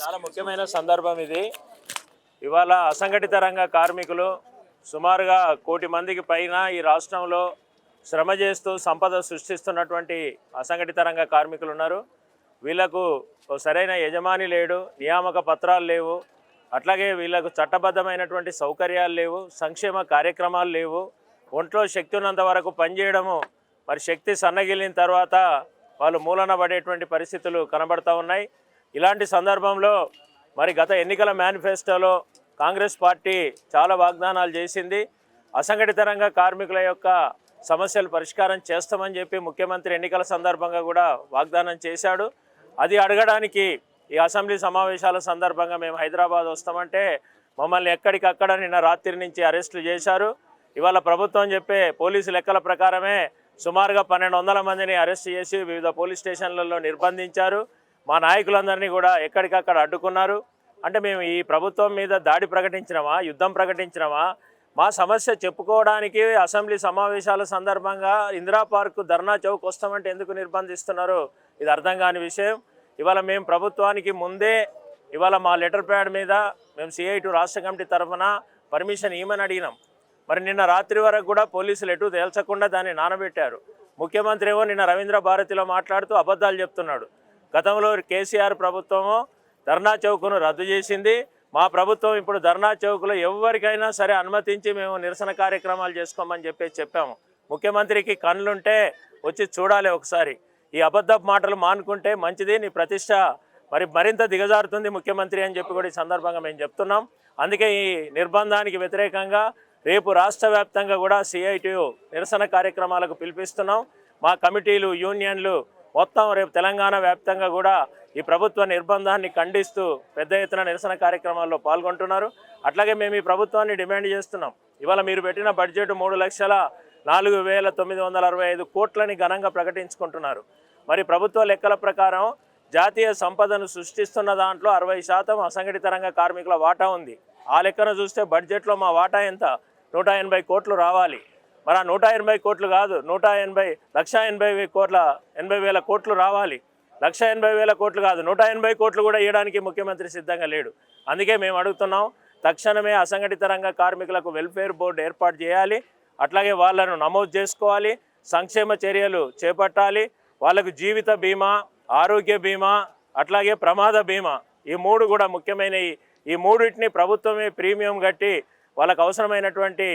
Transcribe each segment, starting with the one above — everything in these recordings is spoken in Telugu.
చాలా ముఖ్యమైన సందర్భం ఇది. ఇవాళ అసంఘటిత రంగ కార్మికులు సుమారుగా కోటి మందికి పైన ఈ రాష్ట్రంలో శ్రమ చేస్తూ సంపద సృష్టిస్తున్నటువంటి అసంఘటిత రంగ కార్మికులు ఉన్నారు. వీళ్ళకు సరైన యజమాని లేడు నియామక పత్రాలు లేవు. అట్లాగే వీళ్ళకు చట్టబద్ధమైనటువంటి సౌకర్యాలు లేవు సంక్షేమ కార్యక్రమాలు లేవు. ఒంట్లో శక్తి ఉన్నంత వరకు పనిచేయడము మరి శక్తి సన్నగిలిన తర్వాత వాళ్ళు మూలన పడేటువంటి పరిస్థితులు కనబడతా ఉన్నాయి. ఇలాంటి సందర్భంలో మరి గత ఎన్నికల మేనిఫెస్టోలో కాంగ్రెస్ పార్టీ చాలా వాగ్దానాలు చేసింది. అసంఘటిత రంగ కార్మికుల యొక్క సమస్యలు పరిష్కారం చేస్తామని చెప్పి ముఖ్యమంత్రి ఎన్నికల సందర్భంగా కూడా వాగ్దానం చేశాడు. అది అడగడానికి ఈ అసెంబ్లీ సమావేశాల సందర్భంగా మేము హైదరాబాద్ వస్తామంటే మమ్మల్ని ఎక్కడికక్కడ నిన్న రాత్రి నుంచి అరెస్టులు చేశారు. ఇవాళ ప్రభుత్వం చెప్పే పోలీసు లెక్కల ప్రకారమే సుమారుగా పన్నెండు వందల మందిని అరెస్ట్ చేసి వివిధ పోలీస్ స్టేషన్లలో నిర్బంధించారు. మా నాయకులందరినీ కూడా ఎక్కడికక్కడ అడ్డుకున్నారు. అంటే మేము ఈ ప్రభుత్వం మీద దాడి ప్రకటించినమా? యుద్ధం ప్రకటించినమా? మా సమస్య చెప్పుకోవడానికి అసెంబ్లీ సమావేశాల సందర్భంగా ఇందిరా పార్క్ ధర్నా చౌక్ వస్తామంటే ఎందుకు నిర్బంధిస్తున్నారు? ఇది అర్థం కాని విషయం. ఇవాళ మేము ప్రభుత్వానికి ముందే ఇవాళ మా లెటర్ ప్యాడ్ మీద మేము సిఐటు రాష్ట్ర కమిటీ తరఫున పర్మిషన్ ఇవ్వమని అడిగినాం. మరి నిన్న రాత్రి వరకు కూడా పోలీసులు ఎటు తేల్చకుండా దాన్ని నానబెట్టారు. ముఖ్యమంత్రి ఏమో నిన్న రవీంద్ర భారతిలో మాట్లాడుతూ అబద్ధాలు చెప్తున్నాడు. గతంలో కేసీఆర్ ప్రభుత్వము ధర్నా చౌక్ను రద్దు చేసింది. మా ప్రభుత్వం ఇప్పుడు ధర్నా చౌక్లో ఎవరికైనా సరే అనుమతించి మేము నిరసన కార్యక్రమాలు చేసుకోమని చెప్పేసి చెప్పాము. ముఖ్యమంత్రికి కళ్ళుంటే వచ్చి చూడాలి ఒకసారి. ఈ అబద్ధపు మాటలు మానుకుంటే మంచిది నీ ప్రతిష్ట మరి మరింత దిగజారుతుంది ముఖ్యమంత్రి అని చెప్పి కూడా ఈ సందర్భంగా మేము చెప్తున్నాం. అందుకే ఈ నిర్బంధానికి వ్యతిరేకంగా రేపు రాష్ట్ర వ్యాప్తంగా కూడా సిఐటియు నిరసన కార్యక్రమాలకు పిలిపిస్తున్నాం. మా కమిటీలు యూనియన్లు మొత్తం రేపు తెలంగాణ వ్యాప్తంగా కూడా ఈ ప్రభుత్వ నిర్బంధాన్ని ఖండిస్తూ పెద్ద ఎత్తున నిరసన కార్యక్రమాల్లో పాల్గొంటున్నారు. అట్లాగే మేము ఈ ప్రభుత్వాన్ని డిమాండ్ చేస్తున్నాం. ఇవాళ మీరు పెట్టిన బడ్జెట్ మూడు లక్షల నాలుగు వేల తొమ్మిది వందల అరవై ఐదు కోట్లని ఘనంగా ప్రకటించుకుంటున్నారు. మరి ప్రభుత్వ లెక్కల ప్రకారం జాతీయ సంపదను సృష్టిస్తున్న దాంట్లో అరవై శాతం అసంఘటిత రంగ కార్మికుల వాటా ఉంది. ఆ లెక్కన చూస్తే బడ్జెట్లో మా వాటా ఎంత? నూట ఎనభై కోట్లు రావాలి. మరి ఆ నూట ఎనభై కోట్లు కాదు నూట ఎనభై లక్ష ఎనభై కోట్ల ఎనభై వేల కోట్లు రావాలి. లక్ష ఎనభై వేల కోట్లు కాదు నూట ఎనభై కోట్లు కూడా ఇవ్వడానికి ముఖ్యమంత్రి సిద్ధంగా లేడు. అందుకే మేము అడుగుతున్నాం తక్షణమే అసంఘటిత రంగ కార్మికులకు వెల్ఫేర్ బోర్డు ఏర్పాటు చేయాలి. అట్లాగే వాళ్ళను నమోదు చేసుకోవాలి సంక్షేమ చర్యలు చేపట్టాలి. వాళ్ళకు జీవిత బీమా ఆరోగ్య బీమా అట్లాగే ప్రమాద బీమా ఈ మూడు కూడా ముఖ్యమైనవి. ఈ మూడింటిని ప్రభుత్వమే ప్రీమియం కట్టి వాళ్ళకు అవసరమైనటువంటి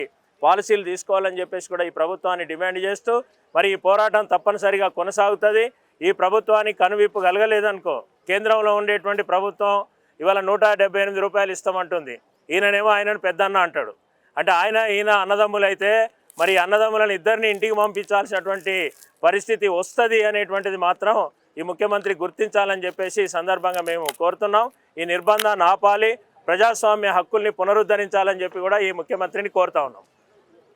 పాలసీలు తీసుకోవాలని చెప్పేసి కూడా ఈ ప్రభుత్వాన్ని డిమాండ్ చేస్తూ మరి ఈ పోరాటం తప్పనిసరిగా కొనసాగుతుంది. ఈ ప్రభుత్వానికి కనువిప్పు కలగలేదనుకో కేంద్రంలో ఉండేటువంటి ప్రభుత్వం ఇవాళ నూట డెబ్బై ఎనిమిది రూపాయలు ఇస్తామంటుంది. ఈయననేమో ఆయనను పెద్దన్న అంటాడు. అంటే ఆయన ఈయన అన్నదమ్ములు అయితే మరి అన్నదమ్ములను ఇద్దరిని ఇంటికి పంపించాల్సినటువంటి పరిస్థితి వస్తుంది అనేటువంటిది మాత్రం ఈ ముఖ్యమంత్రి గుర్తించాలని చెప్పేసి ఈ సందర్భంగా మేము కోరుతున్నాం. ఈ నిర్బంధాన్ని ఆపాలి ప్రజాస్వామ్య హక్కుల్ని పునరుద్ధరించాలని చెప్పి కూడా ఈ ముఖ్యమంత్రిని కోరుతా ఉన్నాం.